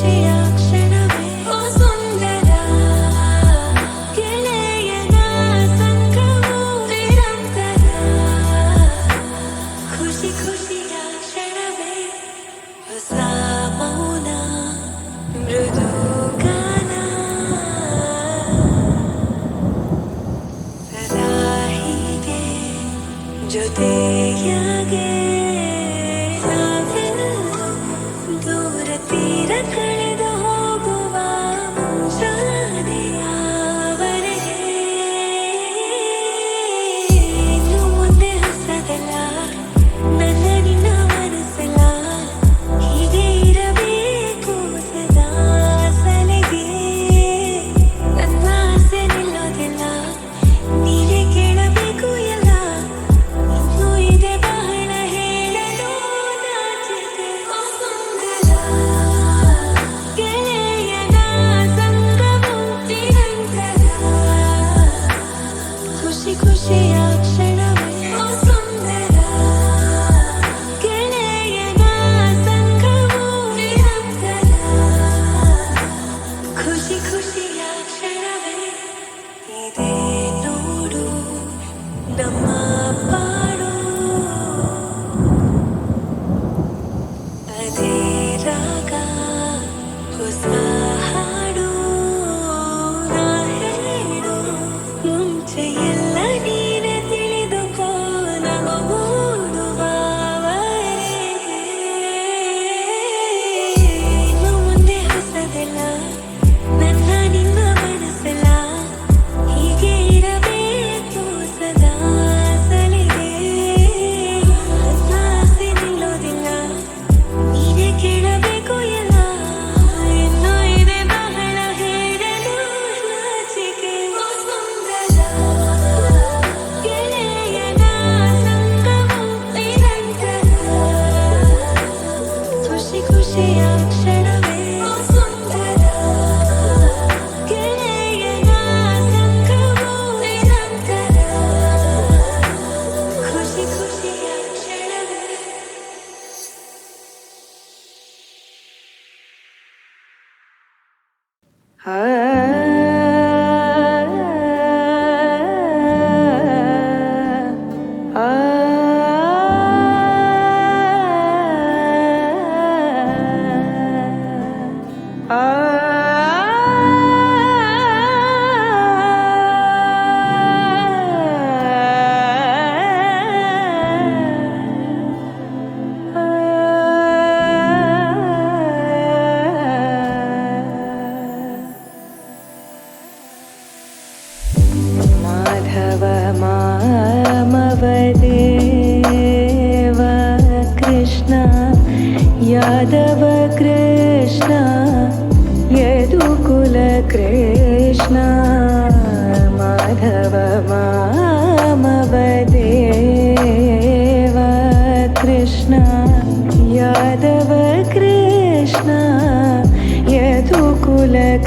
she Hey.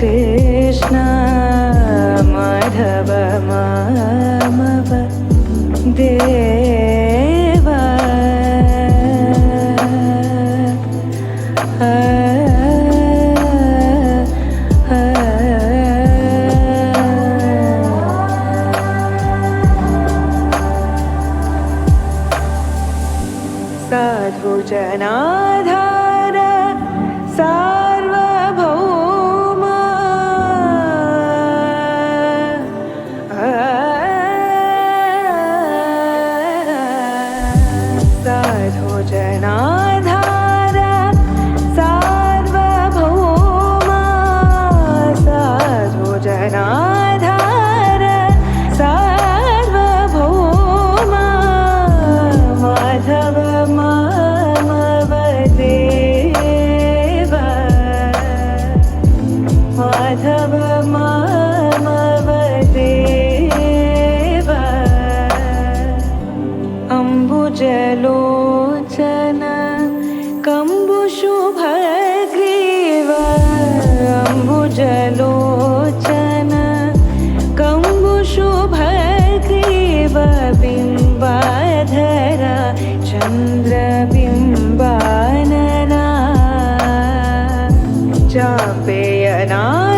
Krishna. हो जाए ना। شافي أنا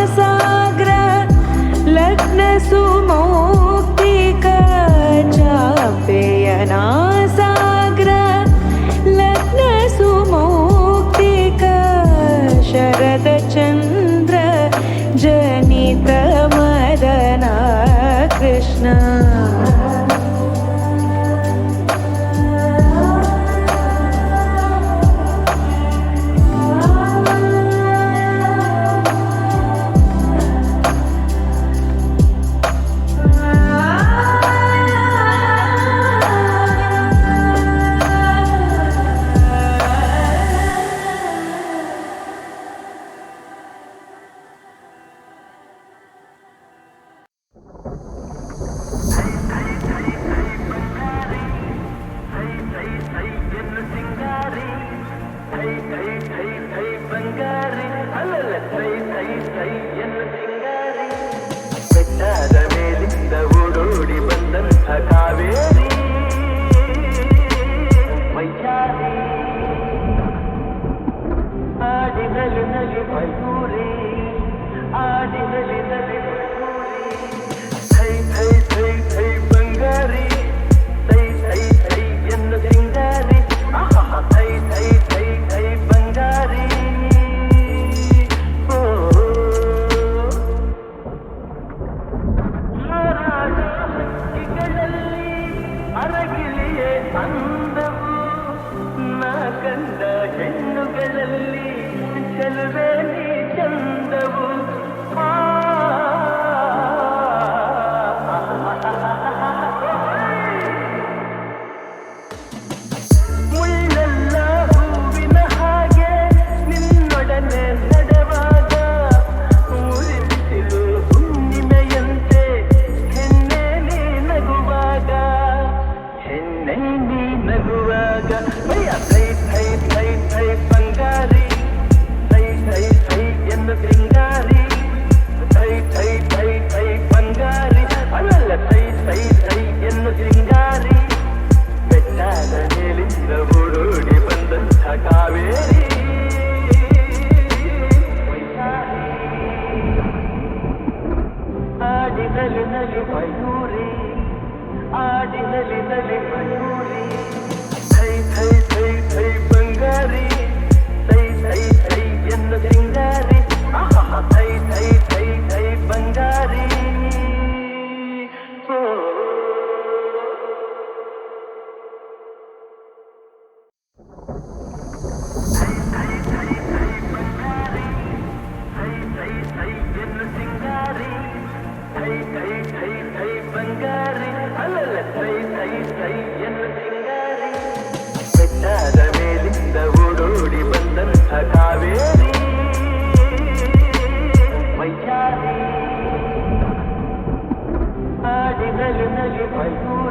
ചെൽവേലി ചെൽവേലി ചന്തവും ভাই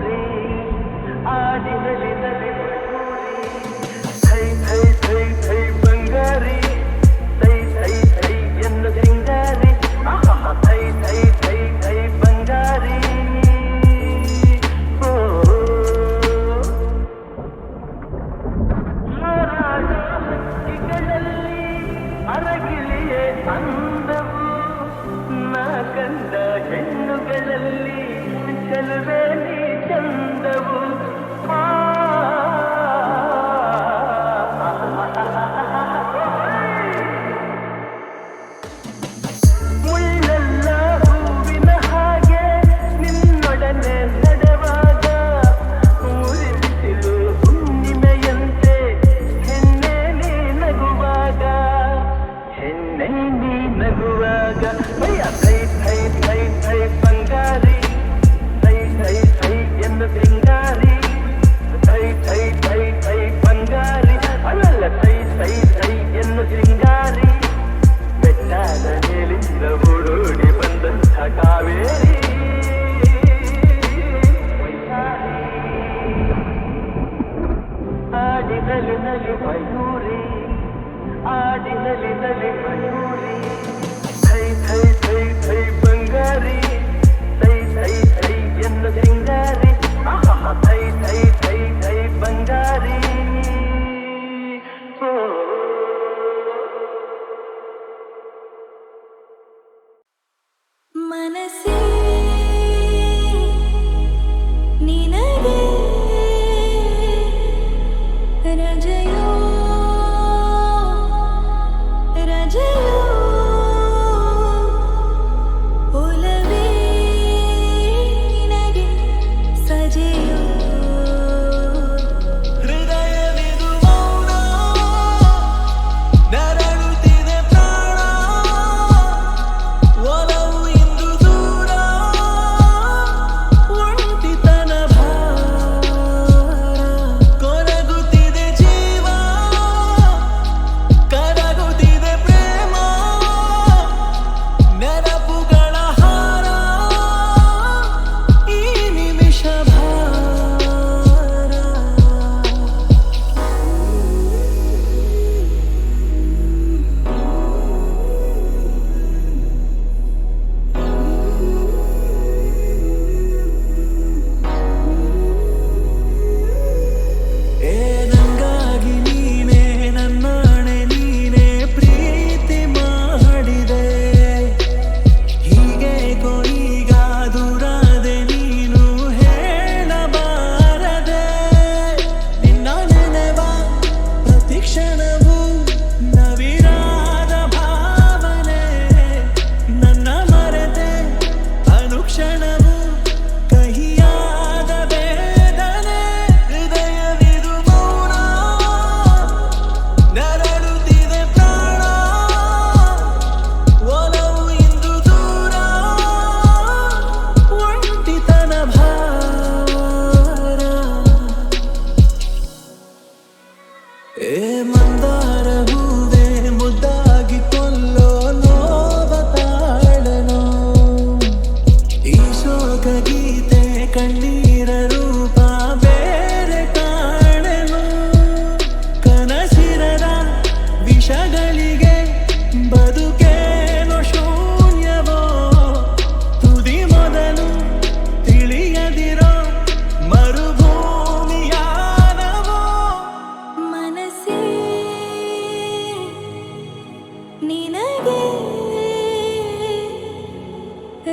wanna see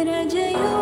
Raja Yoga.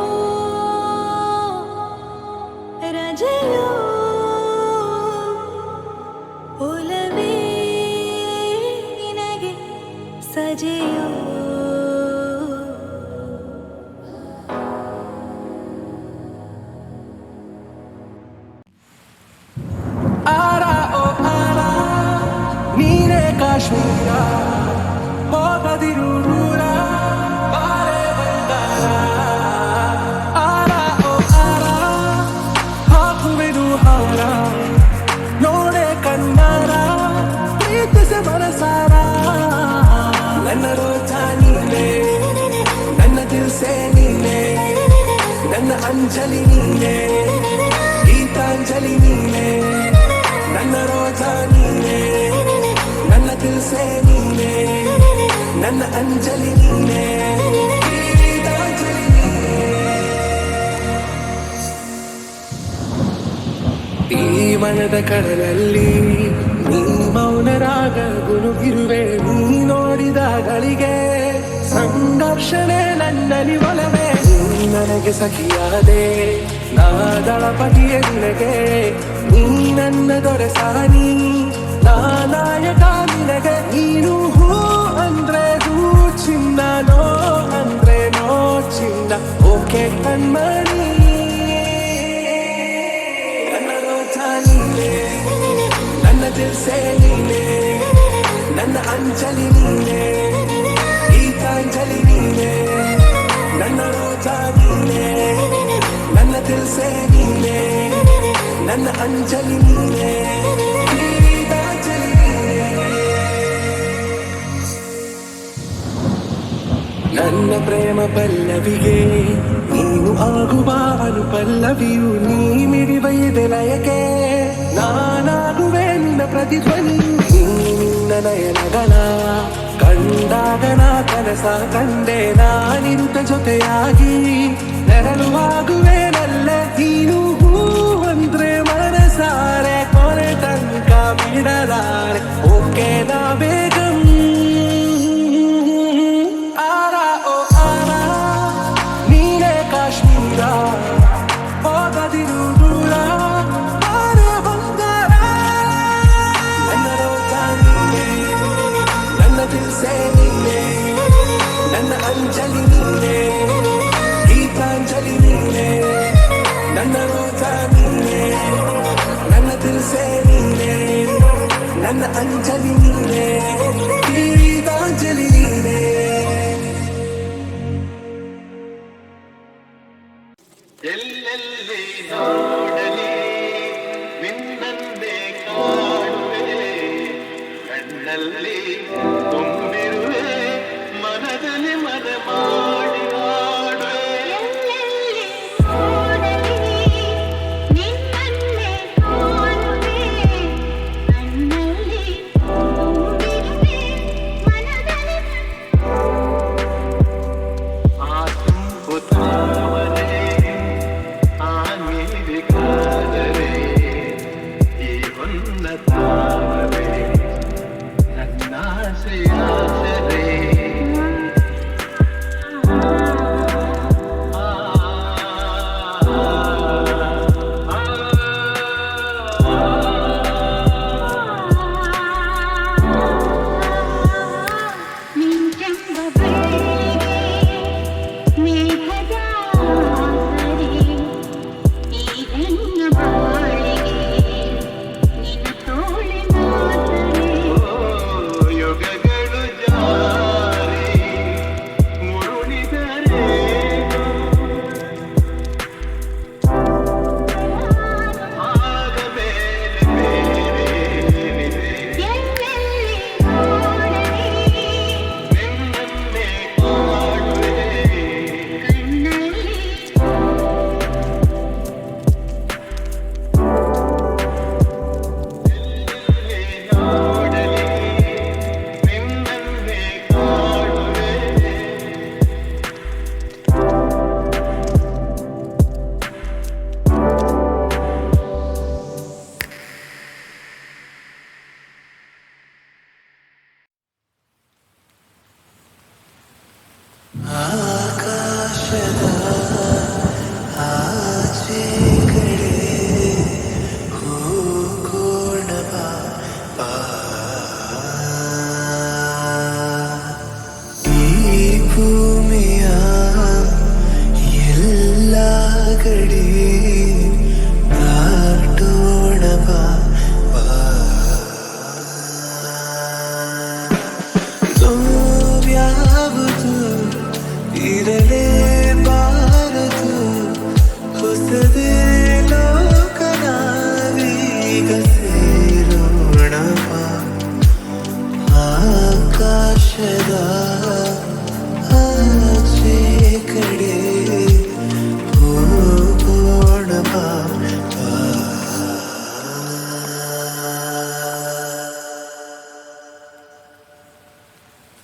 Anjali ಈ ಮನದ ಕಡಲಲ್ಲಿ ನೀ ಮೌನರಾಗ ಗುಣುಗಿರುವೆ. ನೀ ನೋಡಿದ ಗಳಿಗೆ ಸಂಘರ್ಷಣೆ ನನ್ನಲ್ಲಿ ಒಲವೇ. ನನಗೆ ಸಖಿಯಾದೆ, ನಾ ದಳಪತಿಯ ನಿನಗೆ. ನೀ ನನ್ನ ದೊರೆ ಸಾನಿ ನಾನಾಯಕ ನಿನಗೆ. ನೀನು ಹೂ ಅಂದ್ರೆ ಹೂ ಚಿನ್ನ ನೋ ಅಂದ್ರೆ ನೋ ಚಿನ್ನ ಓಕೆ ಕಣ್ಮಣಿ ನನ್ನ ರೋಜ ನೀನೆ ನನ್ನ ದಿಲ್ಸೆ ನೀನೆ ನನ್ನ ಅಂಜಲಿ ನೀನೆ ಗೀತಾಂಜಲಿ ನೀನೆ ನನ್ನ ರೋಜ ನೀನೆ ನನ್ನ ದಿಲ್ಸೆ ನೀನೆ ನನ್ನ ಅಂಜಲಿ ನೀನೆ ನನ್ನ ಪ್ರೇಮ ಪಲ್ಲವಿಗೆ, ನೀನು ಆಗುವ ಅನು ಪಲ್ಲವಿಯು ನೀ ಮಿಡಿವ ನಯಕೆ ನಾನಾಗುವೆ ನಿನ್ನ ಪ್ರತಿಧ್ವನಿ ನಿನ್ನ ನಯನಗನ. ಕಂಡಾಗ ನಾ ಕನಸ ಕಂಡೆ ನಾನಿರುತ್ತ ಜೊತೆಯಾಗಿ. ನೆರಳುವಾಗುವೆ ನಲ್ಲ, ನೀನು ಹೂ ಅಂದ್ರೆ ಮನಸಾರೆ ಕೊನೆ ತನಕ ಬಿಡಲಾರೆ. ಓಕೆ ನಾ ನನ್ನ ಅಂಜಲಿ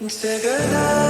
Instagram.